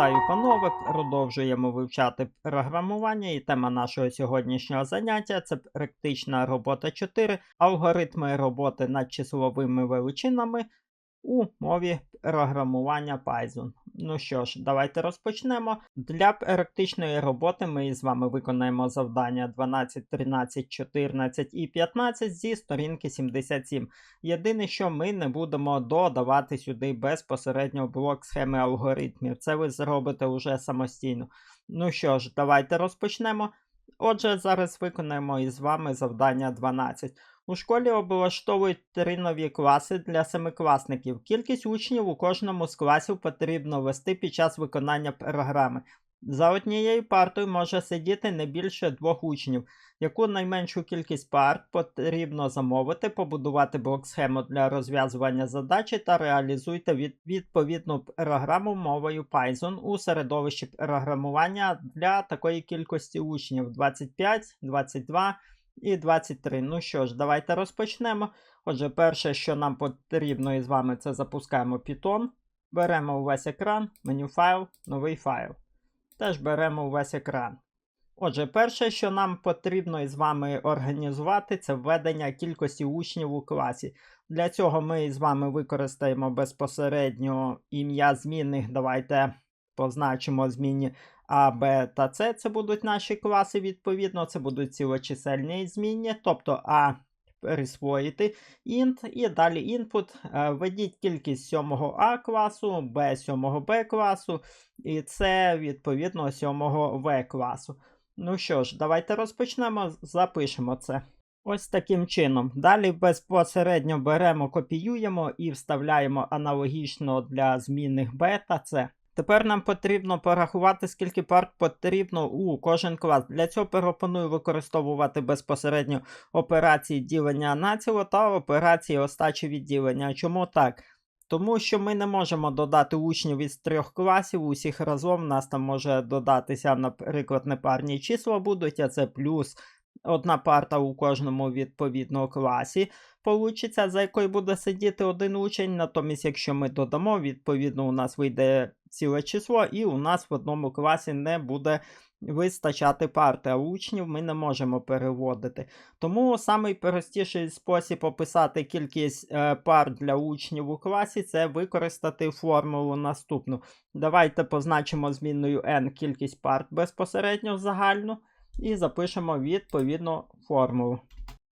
Вітаю, панове! Продовжуємо вивчати програмування. І тема нашого сьогоднішнього заняття це практична робота 4, алгоритми роботи над числовими величинами у мові програмування Python. Ну що ж, давайте розпочнемо. Для практичної роботи ми з вами виконаємо завдання 12, 13, 14 і 15 зі сторінки 77. Єдине, що ми не будемо додавати сюди безпосередньо блок схеми алгоритмів. Це ви зробите уже самостійно. Ну що ж, давайте розпочнемо. Отже, зараз виконаємо із вами завдання 12. У школі облаштовують три нові класи для семикласників. Кількість учнів у кожному з класів потрібно ввести під час виконання програми. За однією партою може сидіти не більше двох учнів. Яку найменшу кількість парт потрібно замовити, побудувати блок-схему для розв'язування задачі та реалізуйте від, відповідну програму мовою Python у середовищі програмування для такої кількості учнів 25, 22 і 23. Ну що ж, давайте розпочнемо. Отже, перше, що нам потрібно із вами, це запускаємо Python. Беремо увесь екран, меню файл, новий файл. Теж беремо увесь екран. Отже, перше, що нам потрібно із вами організувати, це введення кількості учнів у класі. Для цього ми з вами використаємо безпосередньо ім'я змінних. Давайте позначимо змінні А, Б та С. Це будуть наші класи, відповідно, це будуть цілочисельні змінні, тобто А присвоїти int і далі input. Е, Введіть кількість 7 А класу, Б 7 Б класу, і С, відповідно, 7 В класу. Ну що ж, давайте розпочнемо, запишемо це. Ось таким чином. Далі безпосередньо беремо, копіюємо і вставляємо аналогічно для змінних B та C. Тепер нам потрібно порахувати, скільки парт потрібно у кожен клас. Для цього пропоную використовувати безпосередньо операції ділення націло та операції остачі відділення. Чому так? Тому що ми не можемо додати учнів із трьох класів, усіх разом. У нас там може додатися, наприклад, непарні числа будуть, а це плюс одна парта у кожному відповідному класі. Получиться, за якою буде сидіти один учень. Натомість, якщо ми додамо, відповідно, у нас вийде ціле число, і у нас в одному класі не буде вистачати парти, а учнів ми не можемо переводити. Тому найпростіший спосіб описати кількість е, пар для учнів у класі це використати формулу наступну. Давайте позначимо змінною n кількість парт безпосередньо в загальну і запишемо відповідну формулу.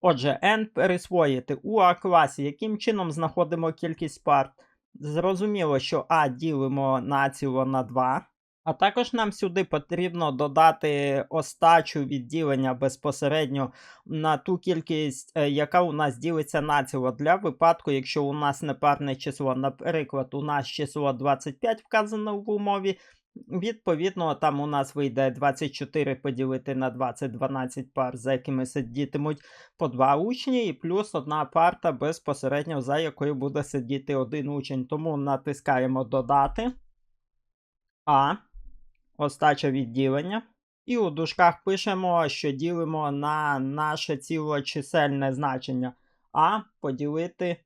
Отже, n пересвоїти у А класі, яким чином знаходимо кількість парт. Зрозуміло, що А ділимо націло на 2. А також нам сюди потрібно додати остачу відділення безпосередньо на ту кількість, е, яка у нас ділиться націло. Для випадку, якщо у нас непарне число, наприклад, у нас число 25 вказано в умові. Відповідно, там у нас вийде 24 поділити на 20, 12 пар, за якими сидітимуть по два учні, і плюс одна парта безпосередньо, за якою буде сидіти один учень. Тому натискаємо Додати. А. Остача відділення. І у дужках пишемо, що ділимо на наше цілочисельне значення А поділити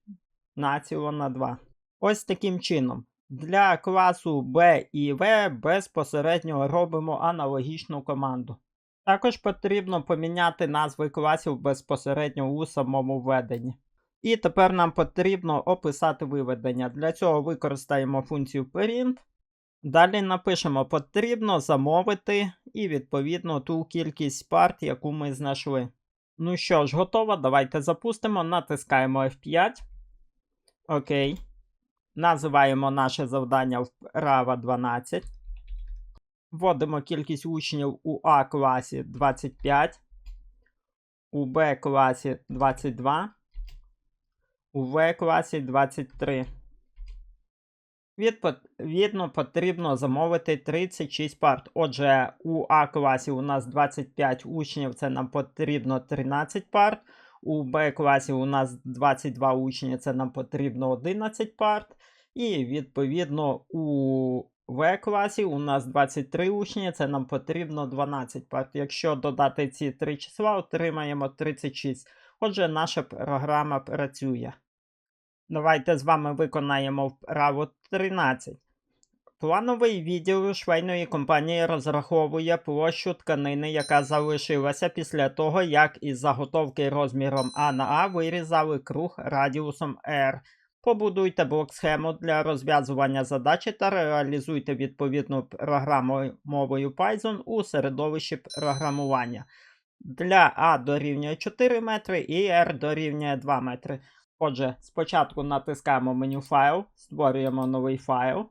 націло на 2. Ось таким чином. Для класу B і V безпосередньо робимо аналогічну команду. Також потрібно поміняти назви класів безпосередньо у самому введенні. І тепер нам потрібно описати виведення. Для цього використаємо функцію print. Далі напишемо потрібно замовити і відповідно ту кількість парт, яку ми знайшли. Ну що ж, готово. Давайте запустимо, натискаємо F5. Окей. Називаємо наше завдання вправа 12. Вводимо кількість учнів у А класі 25, у Б класі 22, у В класі 23. Відповідно, потрібно замовити 36 парт. Отже, у А класі у нас 25 учнів, це нам потрібно 13 парт. У Б класі у нас 22 учні, це нам потрібно 11 парт. І відповідно у В класі у нас 23 учні, це нам потрібно 12 парт. Якщо додати ці три числа, отримаємо 36. Отже, наша програма працює. Давайте з вами виконаємо вправу 13. Плановий відділ швейної компанії розраховує площу тканини, яка залишилася після того, як із заготовки розміром А на А вирізали круг радіусом R. Побудуйте блок-схему для розв'язування задачі та реалізуйте відповідну програму мовою Python у середовищі програмування. Для А дорівнює 4 метри і R дорівнює 2 метри. Отже, спочатку натискаємо меню файл, створюємо новий файл,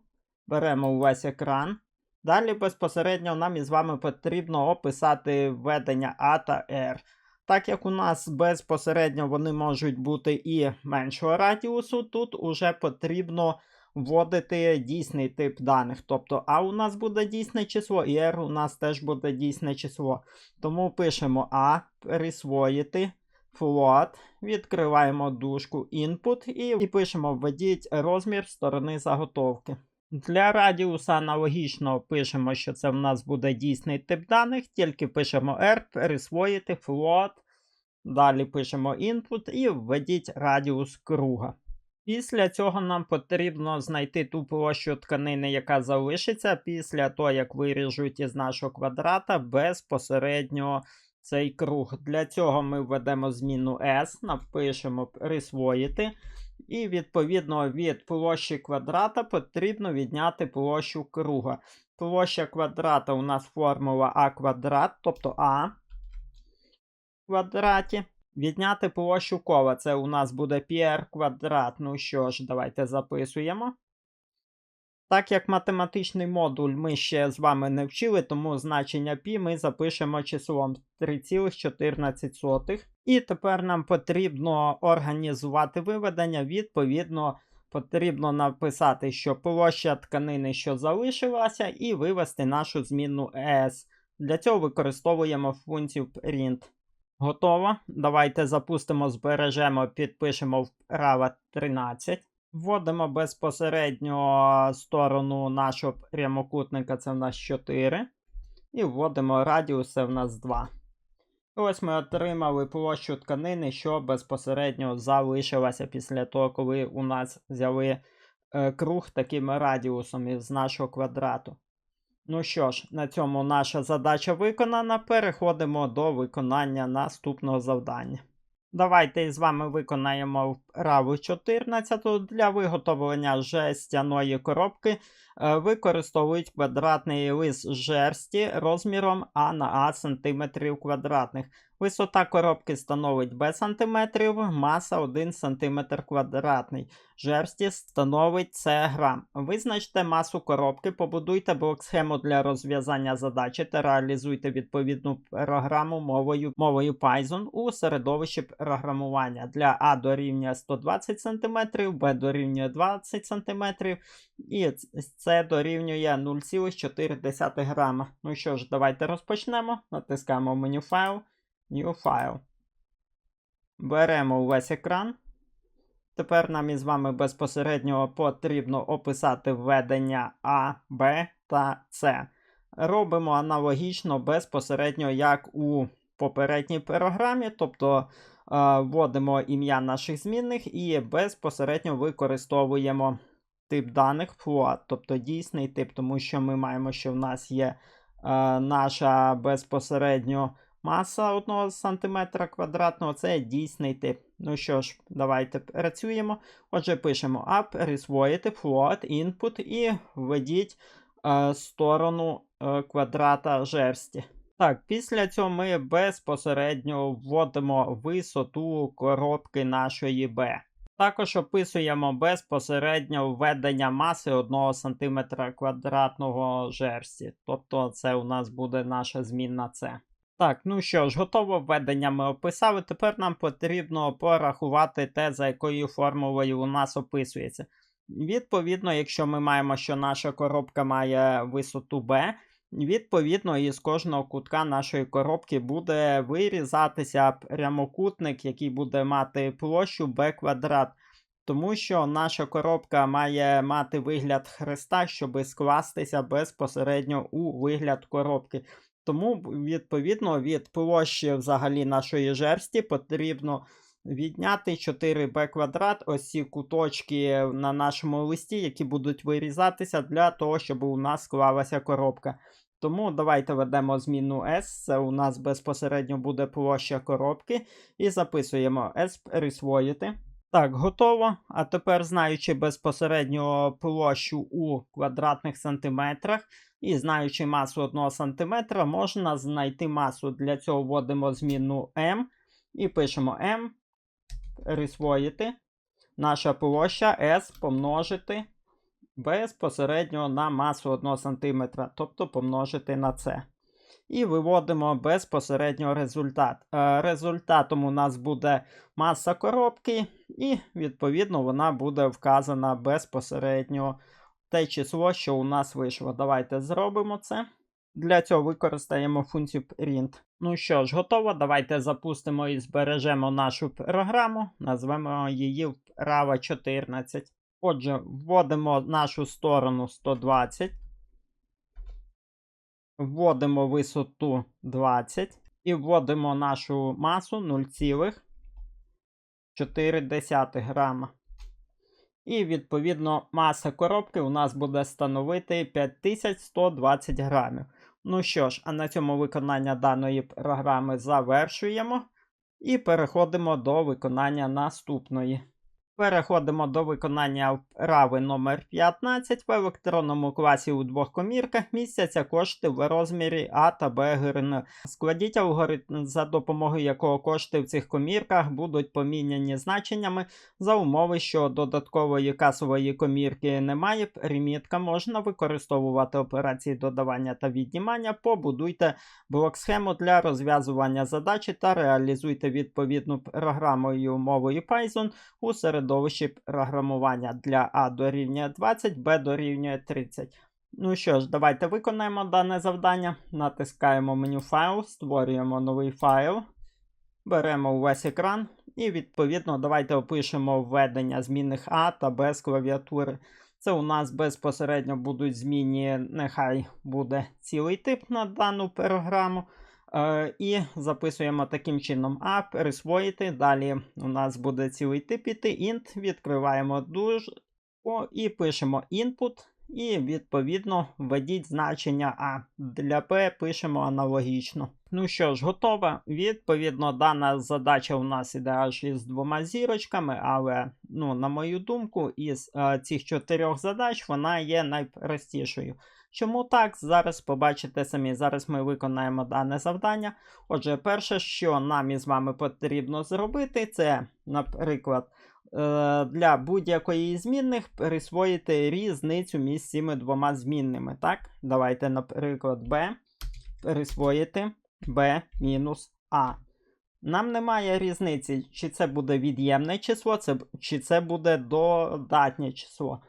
беремо увесь екран. Далі безпосередньо нам із вами потрібно описати введення А та R. Так як у нас безпосередньо вони можуть бути і меншого радіусу, тут уже потрібно вводити дійсний тип даних. Тобто А у нас буде дійсне число, і R у нас теж буде дійсне число. Тому пишемо А, присвоїти, float, відкриваємо дужку input і, і пишемо введіть розмір сторони заготовки. Для радіуса аналогічно пишемо, що це в нас буде дійсний тип даних, тільки пишемо R, присвоїти, float, далі пишемо input і введіть радіус круга. Після цього нам потрібно знайти ту площу тканини, яка залишиться після того, як виріжуть із нашого квадрата безпосередньо цей круг. Для цього ми введемо зміну S, напишемо присвоїти. І відповідно від площі квадрата потрібно відняти площу круга. Площа квадрата у нас формула А квадрат, тобто А квадраті. Відняти площу кола. Це у нас буде πr квадрат. Ну що ж, давайте записуємо. Так як математичний модуль ми ще з вами не вчили, тому значення π ми запишемо числом 3,14. І тепер нам потрібно організувати виведення. Відповідно, потрібно написати, що площа тканини, що залишилася, і вивести нашу змінну S. Для цього використовуємо функцію print. Готово. Давайте запустимо, збережемо, підпишемо вправо 13. Вводимо безпосередньо сторону нашого прямокутника, це в нас 4. І вводимо радіус, це в нас 2. Ось ми отримали площу тканини, що безпосередньо залишилася після того, коли у нас взяли е, круг таким радіусом із нашого квадрату. Ну що ж, на цьому наша задача виконана. Переходимо до виконання наступного завдання. Давайте з вами виконаємо вправу 14 для виготовлення жестяної коробки. е, Використовують квадратний лист жерсті розміром А на А сантиметрів квадратних. Висота коробки становить Б сантиметрів, маса 1 см квадратний. Жерсті становить С грам. Визначте масу коробки, побудуйте блок-схему для розв'язання задачі та реалізуйте відповідну програму мовою, мовою Python у середовищі програмування. Для А дорівнює 120 см, Б дорівнює 20 см і С дорівнює 0,4 грама. Ну що ж, давайте розпочнемо. Натискаємо меню файл. New File. Беремо увесь екран. Тепер нам із вами безпосередньо потрібно описати введення А, Б та С. Робимо аналогічно безпосередньо, як у попередній програмі, тобто е, вводимо ім'я наших змінних і безпосередньо використовуємо тип даних float, тобто дійсний тип, тому що ми маємо, що в нас є е, наша безпосередньо маса 1 см квадратного це дійсний тип. Ну що ж, давайте працюємо. Отже, пишемо up, присвоїти, float, input і введіть е, сторону е, квадрата жерсті. Так, після цього ми безпосередньо вводимо висоту коробки нашої B. Також описуємо безпосередньо введення маси 1 см квадратного жерсті. Тобто це у нас буде наша змінна С. Так, ну що ж, готово введення ми описали. Тепер нам потрібно порахувати те, за якою формулою у нас описується. Відповідно, якщо ми маємо, що наша коробка має висоту B, відповідно, із кожного кутка нашої коробки буде вирізатися прямокутник, який буде мати площу b квадрат. Тому що наша коробка має мати вигляд хреста, щоб скластися безпосередньо у вигляд коробки. Тому, відповідно, від площі взагалі нашої жерсті потрібно відняти 4b квадрат, ось ці куточки на нашому листі, які будуть вирізатися для того, щоб у нас склалася коробка. Тому давайте ведемо зміну S, це у нас безпосередньо буде площа коробки. І записуємо S присвоїти. Так, готово. А тепер, знаючи безпосередньо площу у квадратних сантиметрах і знаючи масу 1 см, можна знайти масу. Для цього вводимо зміну m і пишемо m присвоїти. Наша площа S помножити безпосередньо на масу 1 см, тобто помножити на це. І виводимо безпосередньо результат. Е, Результатом у нас буде маса коробки, і, відповідно, вона буде вказана безпосередньо те число, що у нас вийшло. Давайте зробимо це. Для цього використаємо функцію print. Ну що ж, готово. Давайте запустимо і збережемо нашу програму. Назвемо її вправа 14. Отже, вводимо нашу сторону 120. Вводимо висоту 20 і вводимо нашу масу 0,4 грама. І, відповідно, маса коробки у нас буде становити 5120 грамів. Ну що ж, а на цьому виконання даної програми завершуємо. І переходимо до виконання наступної. Переходимо до виконання вправи номер 15 в електронному класі у двох комірках містяться кошти в розмірі А та Б гривень. Складіть алгоритм, за допомогою якого кошти в цих комірках будуть поміняні значеннями за умови, що додаткової касової комірки немає. Примітка можна використовувати операції додавання та віднімання. Побудуйте блок-схему для розв'язування задачі та реалізуйте відповідну програмою мовою Python у середовищі програмування для А дорівнює 20, Б дорівнює 30. Ну що ж, давайте виконаємо дане завдання. Натискаємо меню файл, створюємо новий файл, беремо увесь екран і, відповідно, давайте опишемо введення змінних А та Б з клавіатури. Це у нас безпосередньо будуть змінні, нехай буде цілий тип на дану програму. Е, і записуємо таким чином А, присвоїти. Далі у нас буде цілий тип іти. int, відкриваємо дужку і пишемо input. І, відповідно, введіть значення А. Для P пишемо аналогічно. Ну що ж, готово. Відповідно, дана задача у нас іде аж із двома зірочками, але, ну, на мою думку, із е, цих чотирьох задач вона є найпростішою. Чому так? Зараз побачите самі. Зараз ми виконаємо дане завдання. Отже, перше, що нам із вами потрібно зробити, це, наприклад, е, для будь-якої змінних присвоїти різницю між цими двома змінними. Так? Давайте, наприклад, b присвоїти b мінус a. Нам немає різниці, чи це буде від'ємне число, чи це буде додатнє число.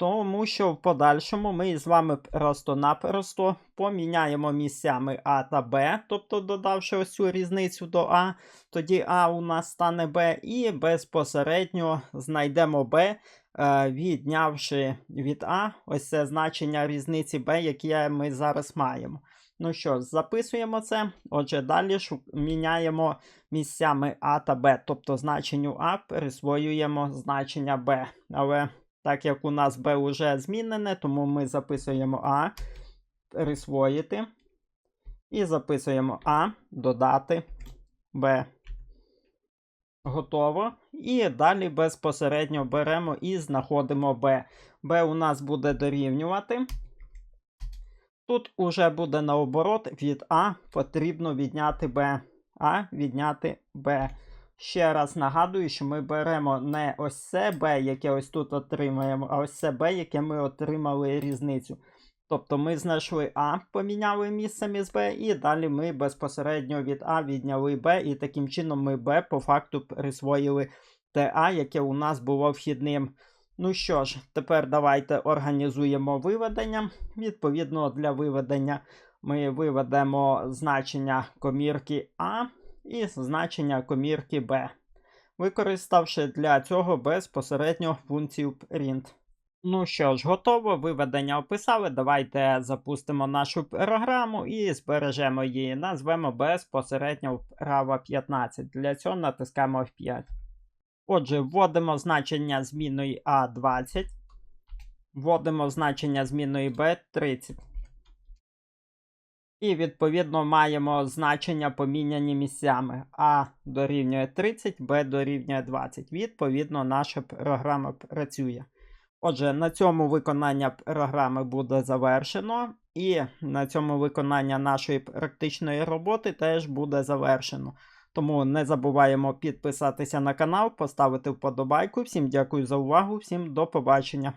Тому що в подальшому ми з вами просто-напросто поміняємо місцями А та Б, тобто додавши ось цю різницю до А, тоді А у нас стане Б, і безпосередньо знайдемо Б, е, віднявши від А ось це значення різниці Б, яке ми зараз маємо. Ну що, записуємо це. Отже, далі міняємо місцями А та Б, тобто значенню А присвоюємо значення Б. Але так як у нас B вже змінене, тому ми записуємо А, присвоїти. І записуємо А, додати Б. Готово. І далі безпосередньо беремо і знаходимо B. B у нас буде дорівнювати. Тут уже буде наоборот від А потрібно відняти Б. А відняти Б. Ще раз нагадую, що ми беремо не ось це b, яке ось тут отримаємо, а ось це b, яке ми отримали різницю. Тобто ми знайшли А, поміняли місцем із b, і далі ми безпосередньо від А відняли b, і таким чином ми b по факту присвоїли те А, яке у нас було вхідним. Ну що ж, тепер давайте організуємо виведення. Відповідно, для виведення ми виведемо значення комірки А і значення комірки B, використавши для цього безпосередньо функцію print. Ну що ж, готово, виведення описали. Давайте запустимо нашу програму і збережемо її. Назвемо безпосередньо вправа 15. Для цього натискаємо F5. Отже, вводимо значення змінної А20, вводимо значення змінної Б30. І відповідно маємо значення поміняні місцями. А дорівнює 30, Б дорівнює 20. Відповідно, наша програма працює. Отже, на цьому виконання програми буде завершено, і на цьому виконання нашої практичної роботи теж буде завершено. Тому не забуваємо підписатися на канал, поставити вподобайку. Всім дякую за увагу, всім до побачення.